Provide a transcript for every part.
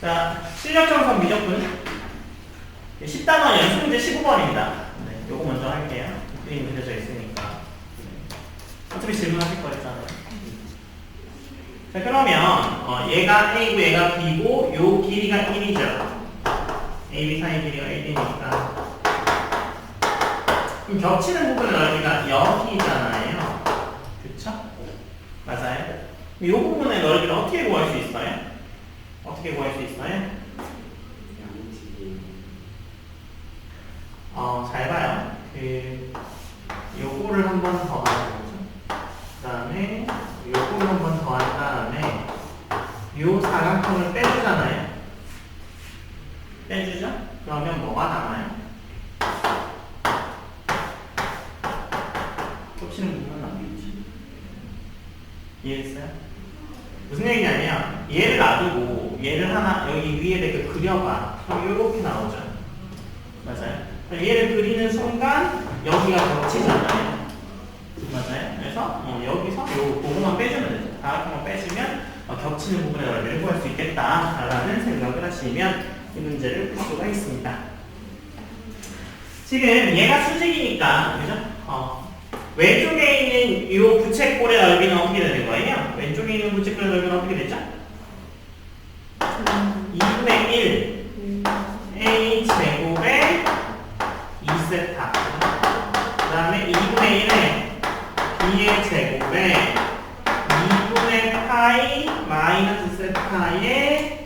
자, 실력정선 미적분 10단원 연습 문제 15번입니다. 네, 요거 먼저 할게요. 그림 그려져 있으니까. 네. 어차피 질문하실 거잖아요. 자, 그러면 어, 얘가 A고 얘가 B고 요 길이가 1이죠. A, B 사이 길이가 1이니까 그럼 겹치는 부분의 넓이가 0이잖아요. 그쵸? 맞아요? 이 부분의 넓이를 어떻게 구할 수 있어요? 어떻게 구할 수 있어요? 양치기 어, 잘 봐요. 그, 요거를 한 번 더 하죠. 그 다음에, 요거를 한 번 더 한 다음에, 요 사각형을 빼주잖아요. 빼주죠? 그러면 뭐가 남아요? 겹치는 부분은 남겠지. 이해했어요? 무슨 얘기냐면, 얘를 놔두고, 얘를 하나, 여기 위에 이렇게 그려봐. 그럼 요렇게 나오죠. 맞아요. 얘를 그리는 순간 여기가 겹치잖아요. 맞아요. 그래서 어, 여기서 요 부분만 빼주면 되죠. 다각형만 빼주면 어, 겹치는 부분의 넓이를 구할 수 있겠다라는 생각을 하시면 이 문제를 풀 수가 있습니다. 지금 얘가 수직이니까 그죠? 어, 왼쪽에 있는 이 부채꼴의 넓이는 어떻게 되는 거예요? 왼쪽에 있는 부채꼴의 넓이는 어떻게 되죠? 2분의 1 a 제곱에 2세타 그 다음에 2분의 1에 b의 제곱에 2분의 파이 마이너스 2배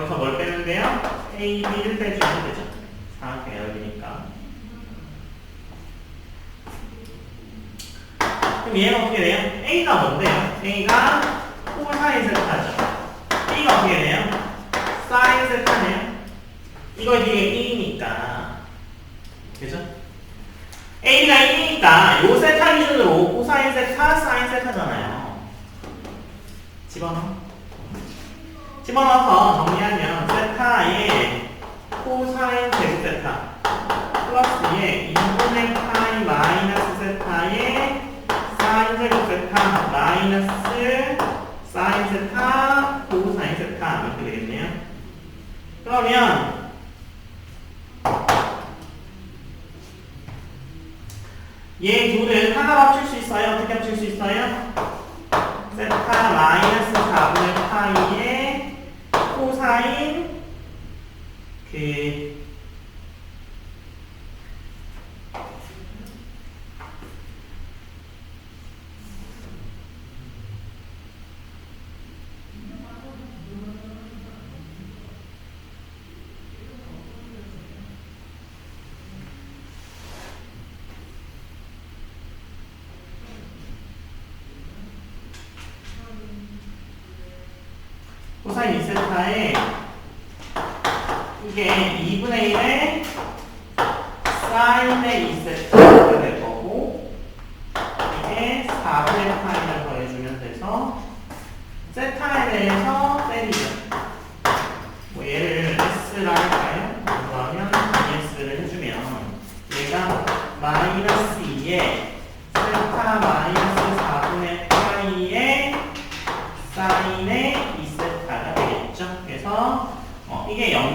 거기서 뭘 빼면 돼요? a, b를 빼주면 되죠 사각형 열리니까 그럼 얘는 어떻게 돼요? a가 뭔데요? a가 코사인 세타죠 b가 어떻게 돼요? 사인 세타네요. 이거 뒤에 1이니까. 그죠? A가 1이니까 요 세타 기준으로 코사인 세타, 사인 세타잖아요. 집어넣어. 집어넣어서 정리하면 세타에 코사인 제곱 세타 플러스에 2분의 파이 마이너스 세타에 사인 제곱 세타 마이너스 사인 세타 코사인 세타 이렇게 되겠네요. 그러면 얘 둘을 하나로 합칠 수 있어요? 어떻게 합칠 수 있어요? 세타 마이너스 4분의 파이의 코사 코사인 2세타에 이게 2분의 1의 사인의 2세타가 될 거고 이게 4분의 파이를 더해주면 돼서 세타에 대해서 때리죠. 뭐 얘를 S라 할까요? 그러면 ES를 해주면 얘가 마이너스 2에 세타 마이너스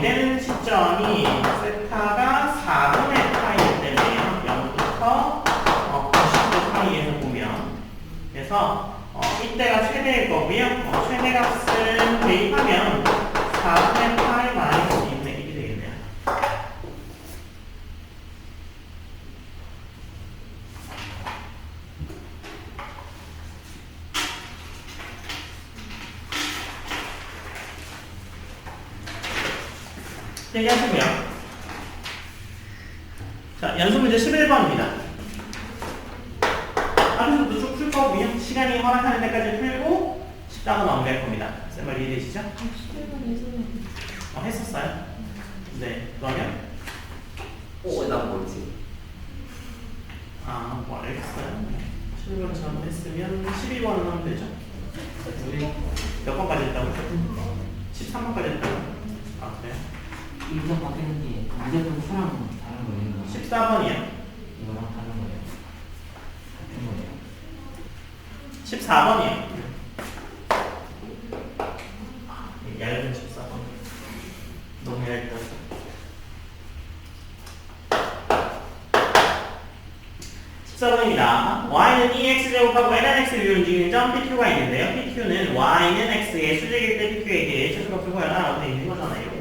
되는 시점이 세타가 4분의 파이이기 때문에요. 0부터 어, 90도 사이에서 보면 그래서 어, 이때가 최대일 거고요. 어, 최대값을 대입하면 4분의 파이 마이너스 2분의 1이 되겠네요. 얘기하시고요. 자, 연습 문제 11번입니다. 하루도 쭉풀 거고요. 시간이 허락하는 데까지 풀고 쉽다고 넘어갈 겁니다. 쌤말 이해되시죠? 어, 했었어요? 네, 그러면 오 나 뭐지? 아, 뭐 알겠어요. 11번 잘못했으면 12번은 하면 되죠. 우리 몇 번까지 했다고? 13번까지 했다고? 1점 바뀌는 게 무조건 수랑 다른 거예요. 음, 14번이야. 이거랑 다른 거예요. 같은 거예요. 14번이야. 얇은 14번. 너무 얇다. 수사문입니다. y는 ex제곱하고 nx를 위로 움직이는 점 pq가 있는데요. pq는 y는 x의 수직일 때 pq에게 최소값을 구하라 라고 되어 있는 거잖아요.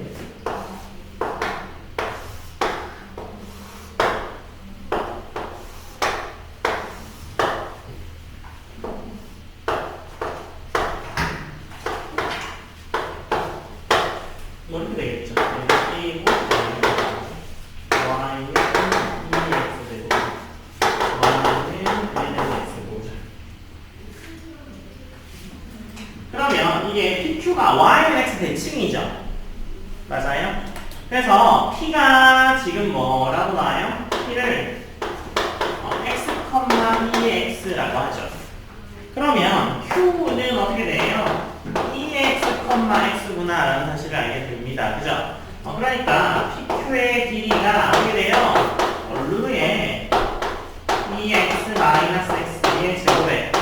PQ가 Y는 X 대칭이죠. 맞아요? 그래서 P가 지금 뭐라고 나와요? P를 어, X, 2X라고 하죠. 그러면 Q는 어떻게 돼요? 2X, X구나 라는 사실을 알게 됩니다. 그죠? 어, 그러니까 PQ의 길이가 어떻게 돼요? 어, 루에 2X 마이너스 X의 제곱에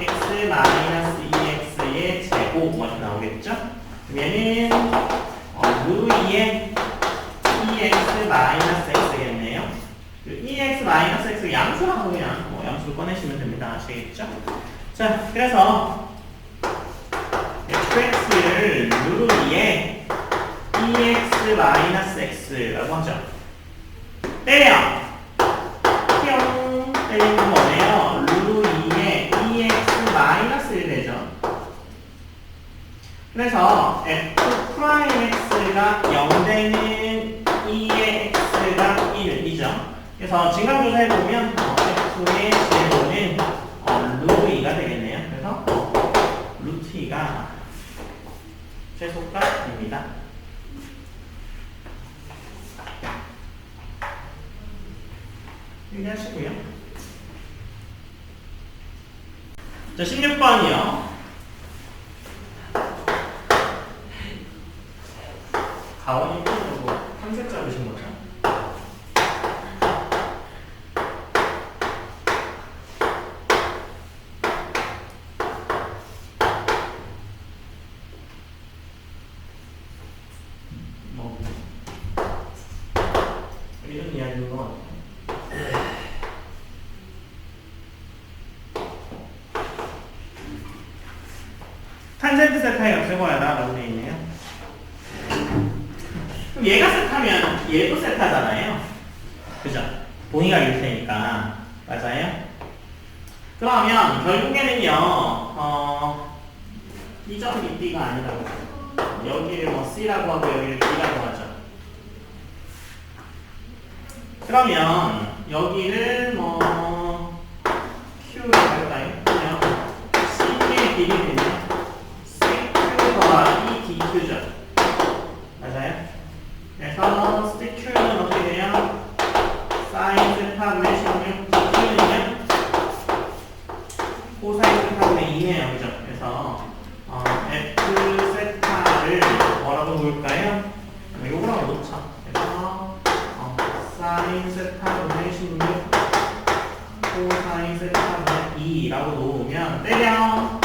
x 마이너스 2x의 제곱 뭐 이렇게 나오겠죠? 그러면은 어, 루이의 2x 마이너스 x겠네요. 그 2x 마이너스 x 양수라고 그냥 뭐 양수 꺼내시면 됩니다. 아시겠죠? 자, 그래서 fx를 루이의 2x 마이너스 x라고 하죠. 때려! 뿅 때리는 건 뭐네요? 루루 2의 2x 마이너스 1 되죠. 그래서 f 프라임 x가 0 되는 2의 x가 1이죠. 그래서 증강조사 해 보면 어, f의 제곱은 어, 루루 2가 되겠네요. 그래서 어, 루트 2가 최소값입니다. 유리하시고요. 자, 16번이요. 가원이 뭐 컨셉 잡으신 거죠? 뭐 이런 같아요. 탄젠트 값을 구하라 라고 되어 있네요. 그럼 얘가 세타면 얘도 세타잖아요. 그죠? 동의가 일 테니까. 맞아요? 그러면 결국에는요, 어, 이 점이 B가 아니라고. 여기를 뭐 C라고 하고 여기를 B라고 하죠. 그러면 여기를 뭐 Q로 할까요? 그냥 C의 길이는요? CQ 더하기 DQ죠. 맞아요? 그래서 CQ는 어떻게 돼요? 사인 세타분의 16 DQ는요? 코사인 세타분의 2네요. 그죠? 그래서 어, F 세타를 뭐라고 볼까요? 이거랑 놓자. 그래서 어, 사인 세타분의 16 코사인 세타분의 2라고 놓으면 때려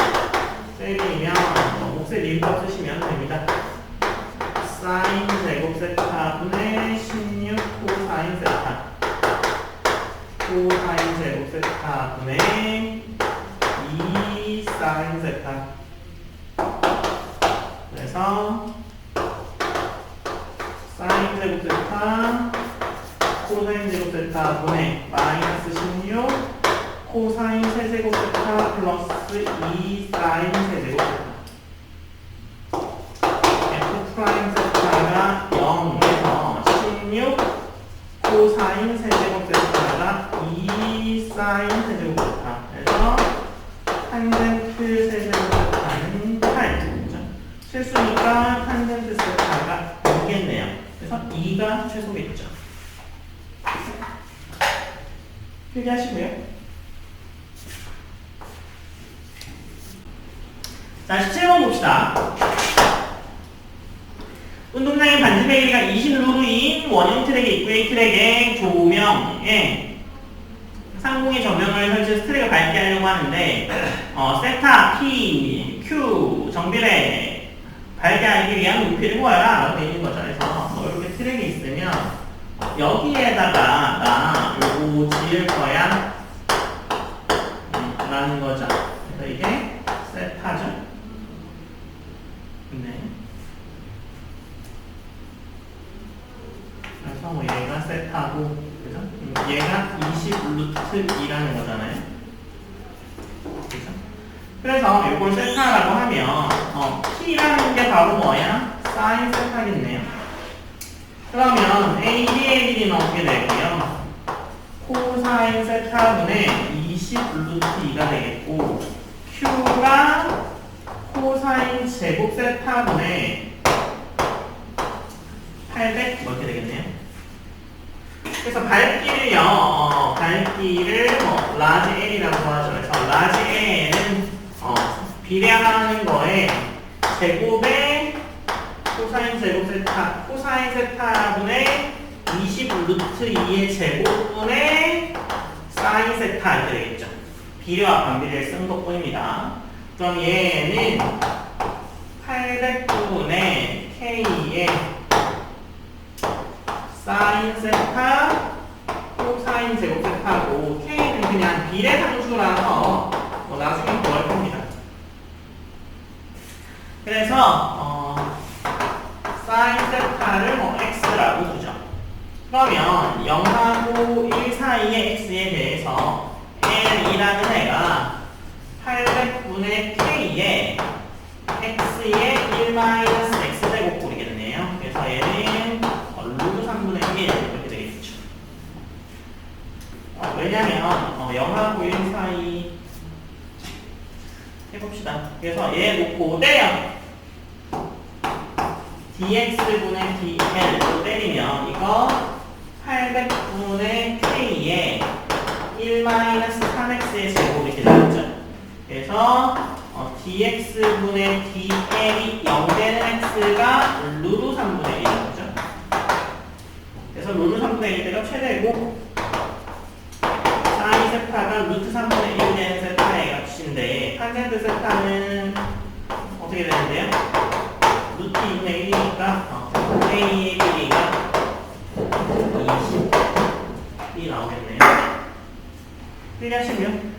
때리면 리을값 쓰시면 됩니다. 사인 제곱 세타분의 16 코사인 세타 코사인 제곱 세타분의 2 사인 세타 그래서 사인 제곱 세타 코사인 제곱 세타 분의 마이너스 16 코사인 세제곱 세타 플러스 2 사인 세제곱 세타 f 프라임 세타가 0에서 16 코사인 세제곱 세타가 2 사인 세제곱 세타 그래서 탄젠트 세제곱 세타는 8 그죠? 실수니까 탄젠트 세타가 6겠네요 그래서 2가 최소겠죠 필기하시고요 자 17번 봅시다 운동장의 반지의 길이가 20루루인 원형 있고요. 이 트랙에 조명에 상공의 조명을 설치해서 트랙을 밝게 하려고 하는데 어, 세타, P, Q 정비례 밝게 하기 위한 높이를 구하라 라고 되어 있는 거죠. 그래서 뭐 이렇게 트랙이 있으면 어, 여기에다가 나 요거 지을 거야 라는 거죠. 그래서 이게 세타죠. 네. 그래서 뭐 얘가 세타고, 그죠? 음, 얘가 20 루트 2라는 거잖아요. 그죠? 그래서 이걸 세타라고 하면, 어, t라는 게 바로 뭐야? 사인 세타겠네요. 그러면 a, b, a, b는 어떻게 되고요? 코사인 세타분의 20 루트 2가 되겠고, q가 코사인 제곱 세타분의 800 이렇게 되겠네요. 그래서 밝기를요, 어, 밝기를 뭐 라지 L이라고 하죠. 그래서 라지 L은 어, 비례하는 거에 제곱에 코사인 제곱 세타, 코사인 세타분의 20 루트 2의 제곱분의 사인 세타 되겠죠. 비례와 반비례를 쓴 것뿐입니다. 그럼 얘는 800분의 K의 사인 세타 코사인 제곱 세타고 K는 그냥 비례 상수라서 뭐 나중에 구할 겁니다. 그래서 어, 사인 세타를 뭐 x라고 두죠. 그러면 0하고 1 사이의 x에 대해서 l이라는 애가 800분의 k의 x의 1 마이너스 x 제곱꼴이겠네요. 그래서 얘는 어, 루트 3분의 1 이렇게 되겠죠. 어, 왜냐면 어, 0하고 1 사이 해봅시다. 그래서 얘 놓고 때려. Dx분의 dl로 때리면 이거 800분의 k의 1-3x의 제곱 이렇게 되겠죠. 그래서 어, dx분의 dl이 0 되는 x가 루트 3분의 1이죠. 그래서 루트 3분의 1대가 최대고 사인 세타가 루트 3분의 1 되는 세타의 값인데 탄젠트 세타는 어떻게 되는데요? 루트 2분의 1이니까 어, A의 길이가 20이 나오겠네요. 1 하시면